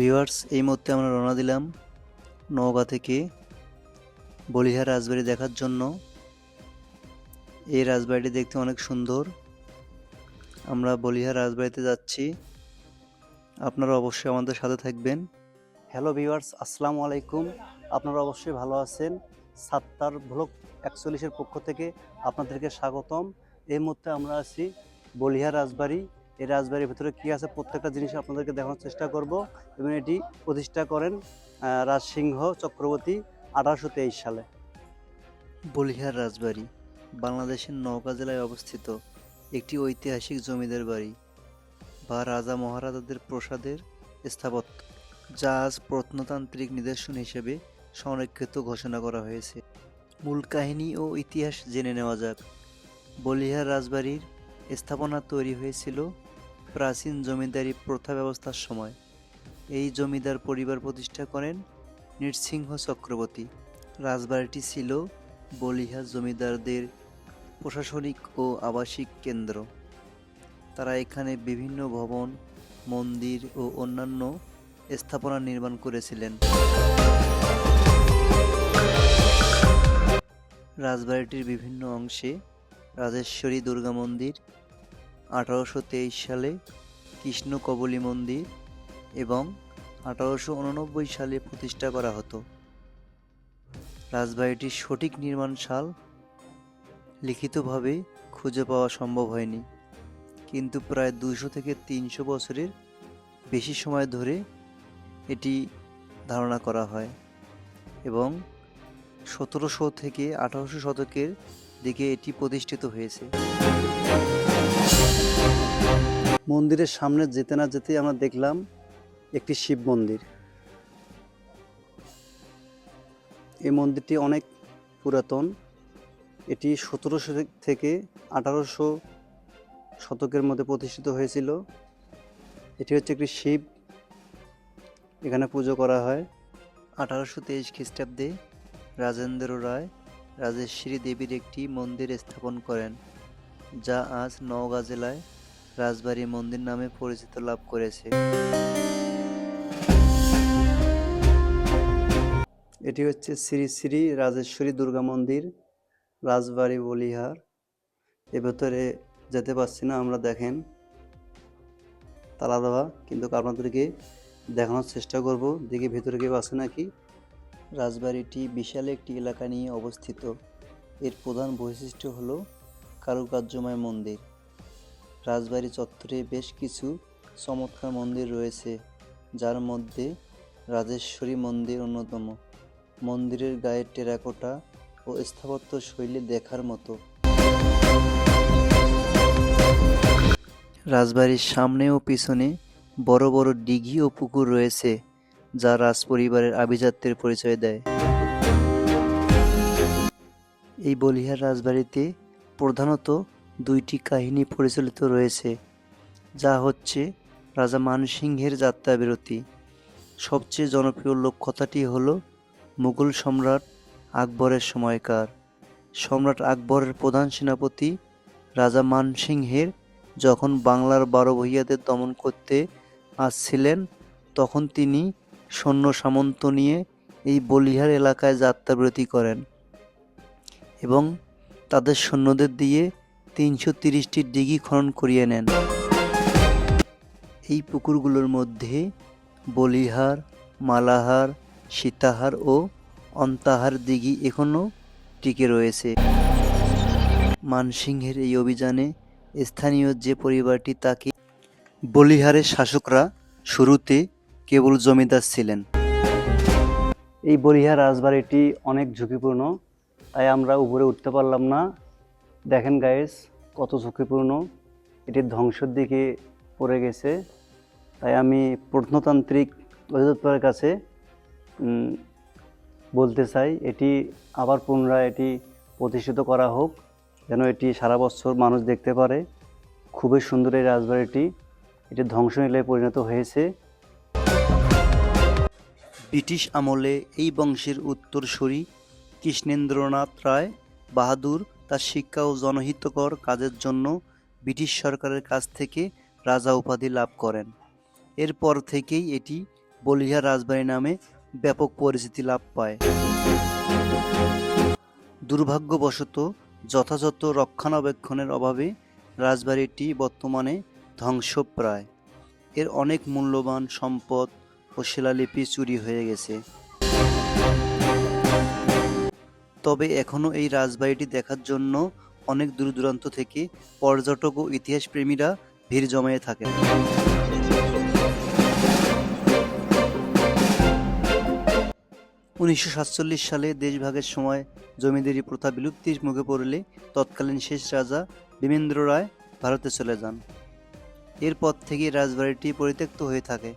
Viewers এই মুহূর্তে আমরা রওনা দিলাম নওগাঁ থেকে বলিহার রাজবাড়ি দেখার জন্য। এই রাজবাড়িটি দেখতে অনেক সুন্দর। আমরা বলিহার রাজবাড়িতে যাচ্ছি। আপনারা অবশ্যই আমাদের সাথে থাকবেন। হ্যালো ভিউয়ার্স, আসসালামু আলাইকুম। আপনারা অবশ্যই ভালো আছেন? সাত্তার ব্লক একচল্লিশের পক্ষ থেকে আপনাদেরকে স্বাগতম। এই মুহূর্তে আমরা আছি বলিহার রাজবাড়ি এই রাজবাড়ির ভিতরে কি আছে? প্রত্যেকটা জিনিস আপনাদেরকে দেখানোর চেষ্টা করব এবং এটি প্রতিষ্ঠা করেন রাজসিংহ চক্রবর্তী আঠারোশো তেইশ সালে। বলিহার রাজবাড়ি, বাংলাদেশের নওগাঁ জেলায় অবস্থিত একটি ঐতিহাসিক জমিদার বাড়ি বা রাজা মহারাজাদের প্রসাদের স্থাপত্য, যা আজ প্রত্নতান্ত্রিক নিদর্শন হিসেবে সংরক্ষিত ঘোষণা করা হয়েছে। মূল কাহিনী ও ইতিহাস জেনে নেওয়া যাক। বলিহার রাজবাড়ির স্থাপনা তৈরি হয়েছিল প্রাচীন জমিদারি প্রথা ব্যবস্থার সময় এই জমিদার পরিবার প্রতিষ্ঠা করেন নৃসিংহ চক্রবর্তী। রাজবাড়িটি ছিল বলিহা জমিদারদের প্রশাসনিক ও আবাসিক কেন্দ্র। তারা এখানে বিভিন্ন ভবন, মন্দির ও অন্যান্য স্থাপনা নির্মাণ করেছিলেন। রাজবাড়িটির বিভিন্ন অংশে রাজেশ্বরী দুর্গা মন্দির আঠারোশো তেইশ সালে কৃষ্ণ কবলী মন্দির এবং আঠারোশো উননব্বই সালে প্রতিষ্ঠা করা হতো। রাজবাড়িটির সঠিক নির্মাণ সাল লিখিতভাবে খুঁজে পাওয়া সম্ভব হয়নি, কিন্তু প্রায় দুশো থেকে তিনশো বছরের বেশি সময় ধরে এটি ধারণা করা হয় এবং সতেরোশো থেকে আঠারোশো শতকের দিকে এটি প্রতিষ্ঠিত হয়েছে। মন্দিরের সামনে যেতে না যেতে আমরা দেখলাম একটি শিব মন্দির। এই মন্দিরটি অনেক পুরাতন। এটি সতেরোশো থেকে আঠারোশো শতকের মধ্যে প্রতিষ্ঠিত হয়েছিল। এটি হচ্ছে একটি শিব। এখানে পুজো করা হয় আঠারোশো তেইশ খ্রিস্টাব্দে। রাজেন্দ্র রায় রাজেশ্বরী দেবীর একটি মন্দির স্থাপন করেন, যা আজ নওগাঁ জেলায় রাজবাড়ী মন্দির নামে পরিচিত লাভ করেছে। এটি হচ্ছে শ্রী শ্রী রাজেশ্বরী দুর্গা মন্দির, রাজবাড়ি বলিহার। এ ভেতরে যেতে পারছি না, আমরা দেখেন। তালা দেওয়া, কিন্তু আপনাদেরকে দেখানোর চেষ্টা করব। দেখি ভেতরে কেউ আছে নাকি? রাজবাড়িটি বিশাল একটি এলাকা নিয়ে অবস্থিত। এর প্রধান বৈশিষ্ট্য হলো কারুকার্যময় মন্দির। রাজবাড়ি চত্বরে বেশ কিছু চমৎকার মন্দির রয়েছে, যার মধ্যে রাজেশ্বরী মন্দির অন্যতম। মন্দিরের গায়ে টেরাকোটা ও স্থাপত্য শৈলী দেখার মতো। রাজবাড়ির সামনে ও পিছনে বড় বড় ডিঘি ও পুকুর রয়েছে, যা রাজ পরিবারের আভিজাত্যের পরিচয় দেয়। এই বলিহার রাজবাড়িতে প্রধানত দুইটি কাহিনী পরিচালিত রয়েছে, যা হচ্ছে রাজা মানসিংহের যাত্রা বিরতি সবচেয়ে জনপ্রিয় লোককথাটি হল মুঘল সম্রাট আকবরের সময়কার। সম্রাট আকবরের প্রধান সেনাপতি রাজা মানসিংহের যখন বাংলার বারো ভূঁইয়াদের দমন করতে আসছিলেন, তখন তিনি সৈন্য সামন্ত নিয়ে এই বলিহার এলাকায় যাত্রাবিরতি করেন এবং তাদের সৈন্যদের দিয়ে তিনশো তিরিশটি ডিগি খনন করিয়ে নেন। এই পুকুরগুলোর মধ্যে বলিহার, মালাহার, সীতাহার ও অন্তাহার দিঘি এখনও টিকে রয়েছে। মানসিংহের এই অভিযানে স্থানীয় যে পরিবারটি তাকে বলিহারের শাসকরা শুরুতে কেবল জমিদার ছিলেন। এই বলিহার রাজবাড়িটি অনেক ঝুঁকিপূর্ণ, তাই আমরা উপরে উঠতে পারলাম না। দেখেন গাইস কত ঝুঁকিপূর্ণ। এটি ধ্বংসের দিকে পড়ে গেছে। তাই আমি প্রত্নতান্ত্রিক অধিদপ্তরের কাছে বলতে চাই, এটি আবার পুনরায় এটি প্রতিষ্ঠিত করা হোক, যেন এটি সারা বছর মানুষ দেখতে পারে। খুবই সুন্দর এই রাজবাড়িটি। এটি ধ্বংস ধ্বংসনীলায় পরিণত হয়েছে। ব্রিটিশ আমলে এই বংশের উত্তরসূরি কৃষ্ণেন্দ্রনাথ রায় বাহাদুর তার শিক্ষা ও জনহিতকর কাজের জন্য ব্রিটিশ সরকারের কাছ থেকে রাজা উপাধি লাভ করেন। এরপর থেকেই এটি বলিহার রাজবাড়ি নামে ব্যাপক পরিচিতি লাভ পায়। দুর্ভাগ্যবশত যথাযথ রক্ষণাবেক্ষণের অভাবে রাজবাড়িটি বর্তমানে ধ্বংসপ্রায়। এর অনেক মূল্যবান সম্পদ ও শিলালিপি চুরি হয়ে গেছে। তবে এখনও এই রাজবাড়িটি দেখার জন্য অনেক দূর দূরান্ত থেকে পর্যটক ও ইতিহাস প্রেমীরা ভিড় জমায়ে থাকেন। উনিশশো সাতচল্লিশ সালে দেশভাগের সময় জমিদারি প্রথা বিলুপ্তির মুখে পড়লে তৎকালীন শেষ রাজা বিমেন্দ্র রায় ভারতে চলে যান। এরপর থেকে রাজবাড়িটি পরিত্যক্ত হয়ে থাকে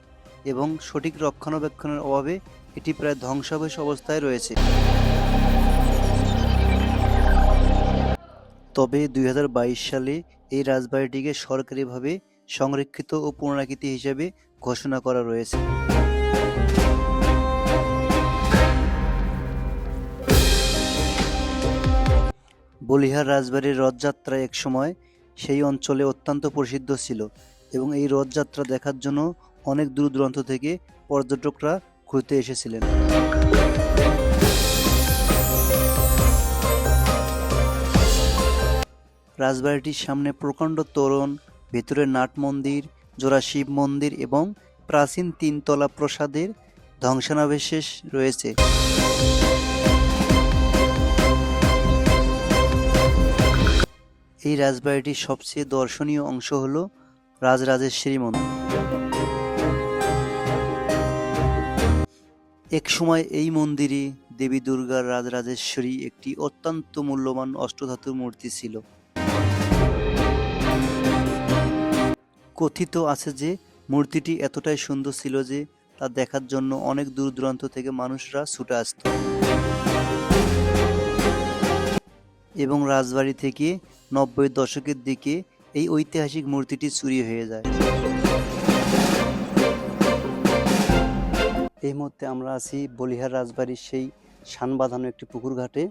এবং সঠিক রক্ষণাবেক্ষণের অভাবে এটি প্রায় ধ্বংসাবশেষ অবস্থায় রয়েছে। তবে দুই হাজার বাইশ সালে এই রাজবাড়িটিকে সরকারিভাবে সংরক্ষিত ও পুনরাকৃতি হিসেবে ঘোষণা করা রয়েছে। বলিহার রাজবাড়ির রথযাত্রা এক সময় সেই অঞ্চলে অত্যন্ত প্রসিদ্ধ ছিল এবং এই রথযাত্রা দেখার জন্য অনেক দূর দূরান্ত থেকে পর্যটকরা ঘুরতে এসেছিলেন। রাজবাড়িটির সামনে প্রকাণ্ড তোরণ, ভেতরে নাট মন্দির, জোড়া শিব মন্দির এবং প্রাচীন তিনতলা প্রাসাদের ধ্বংসাবশেষ রয়েছে। এই রাজবাড়িটির সবচেয়ে দর্শনীয় অংশ হল রাজরাজেশ্বরী মন্দির। এক সময় এই মন্দিরে দেবী দুর্গার রাজরাজেশ্বরী একটি অত্যন্ত মূল্যবান অষ্টধাতুর মূর্তি ছিল। কথিত আছে যে, মূর্তিটি এতটাই সুন্দর ছিল যে, তা দেখার জন্য অনেক দূর দূরান্ত থেকে মানুষরা ছুটে আসত। এবং রাজবাড়ি থেকে নব্বই দশকের দিকে এই ঐতিহাসিক মূর্তিটি চুরি হয়ে যায়। এই মুহূর্তে আমরা আছি বলিহার রাজবাড়ির সেই শান বাঁধানো একটি পুকুর ঘাটে।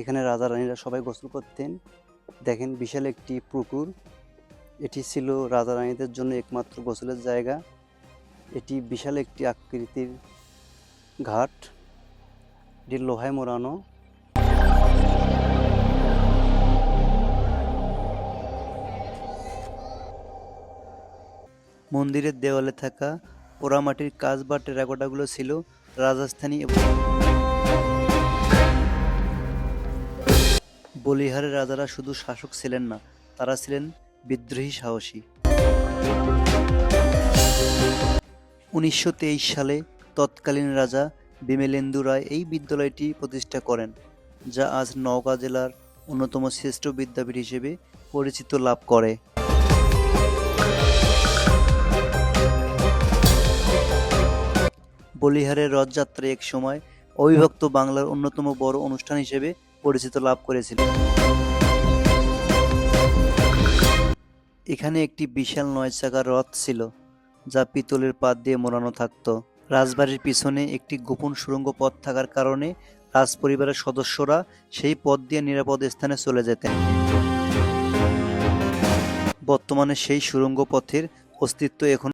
এখানে রাজা রানীরা সবাই গোসল করতেন। দেখেন বিশাল একটি পুকুর। এটি ছিল রাজা রানীদের জন্য একমাত্র গোসলের জায়গা। এটি বিশাল একটি আকৃতির ঘাট। এটি লোহায় মোড়ানো। মন্দিরের দেওয়ালে থাকা পোড়ামাটির কাজ বা টেরাকোটাগুলো ছিল রাজস্থানী এবং বলিহারের রাজারা শুধু শাসক ছিলেন না, তারা ছিলেন বিদ্রোহী সাহসী। উনিশশো তেইশ সালে তৎকালীন রাজা বিমেলেন্দু রায় এই বিদ্যালয়টি প্রতিষ্ঠা করেন, যা আজ নওগাঁ জেলার অন্যতম শ্রেষ্ঠ বিদ্যাপীঠ হিসেবে পরিচিত লাভ করে। বলিহারের রথযাত্রা এক সময় অবিভক্ত বাংলার অন্যতম বড় অনুষ্ঠান হিসেবে পরিচিত লাভ করেছিল এখানে একটি বিশাল নয় চাকার রথ ছিল, যা পিতলের পাত দিয়ে মোড়ানো থাকত। রাজবাড়ির পিছনে একটি গোপন সুড়ঙ্গ পথ থাকার কারণে রাজপরিবারের সদস্যরা সেই পথ দিয়ে নিরাপদ স্থানে চলে যেতেন। বর্তমানে সেই সুড়ঙ্গ পথের অস্তিত্ব এখন